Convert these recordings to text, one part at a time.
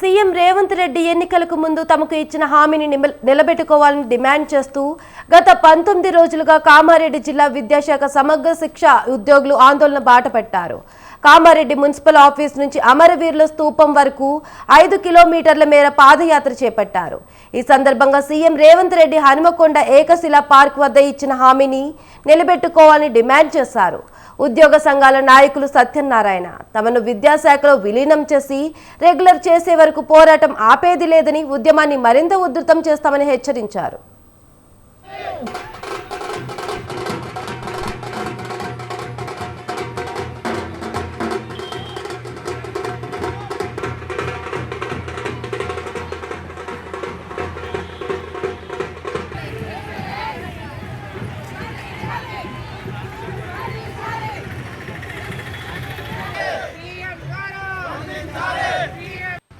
CM Revanth Reddy ఎన్నికలకు ముందు తమకు ఇచ్చిన హామీని నిమ- నిలబెట్టుకోవాలని డిమాండ్ చేస్తూ గత పంతొమ్మిది రోజులుగా కామారెడ్డి జిల్లా విద్యాశాఖ సమగ్ర శిక్ష ఉద్యోగులు ఆందోళన బాటపట్టారు కామారెడ్డి మున్సిపల్ ఆఫీస్ నుంచి అమరవీరుల స్తూపం వరకు ఐదు కిలోమీటర్ల మేర పాదయాత్ర చేపట్టారు. ఈ సందర్భంగా సీఎం రేవంత్ రెడ్డి హనుమకొండ ఏకశిలా పార్క్ వద్ద ఇచ్చిన హామీని నిలబెట్టుకోవాలని డిమాండ్ చేశారు. ఉద్యోగ సంఘాల నాయకులు సత్యనారాయణ. తమను విద్యాశాఖలో విలీనం చేసి రెగ్యులర్ చేసే వరకు పోరాటం ఆపేది లేదని ఉద్యమాన్ని మరింత ఉధృతం చేస్తామని హెచ్చరించారు.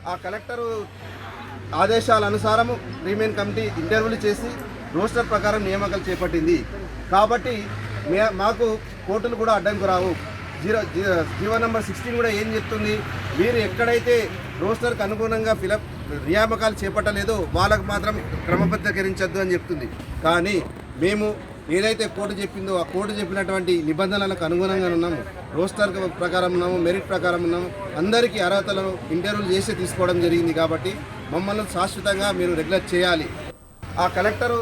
ఆ కలెక్టరు ఆదేశాల అనుసారము రీమేన్ కమిటీ ఇంటర్వ్యూలు చేసి రోస్టర్ ప్రకారం నియామకాలు చేపట్టింది. కాబట్టి మాకు కోర్టులు కూడా అడ్డంకు రావు. Zero G- GO number sixteen కూడా ఏం చెప్తుంది? మీరు ఎక్కడైతే రోస్టర్కి అనుగుణంగా ఫిలప్ నియామకాలు చేపట్టలేదో వాళ్ళకు మాత్రం క్రమబద్ధీకరించద్దు అని చెప్తుంది. కానీ మేము ఏదైతే కోర్టు చెప్పిందో ఆ కోర్టు చెప్పినటువంటి నిబంధనలకు అనుగుణంగా ఉన్నాము. రోస్టర్ ప్రకారం ఉన్నాము మెరిట్ ప్రకారం ఉన్నాము. అందరికీ అర్హతలను ఇంటర్వ్యూలు చేసి తీసుకోవడం జరిగింది కాబట్టి మమ్మల్ని శాశ్వతంగా మీరు రెగ్యులర్ చేయాలి. ఆ కలెక్టరు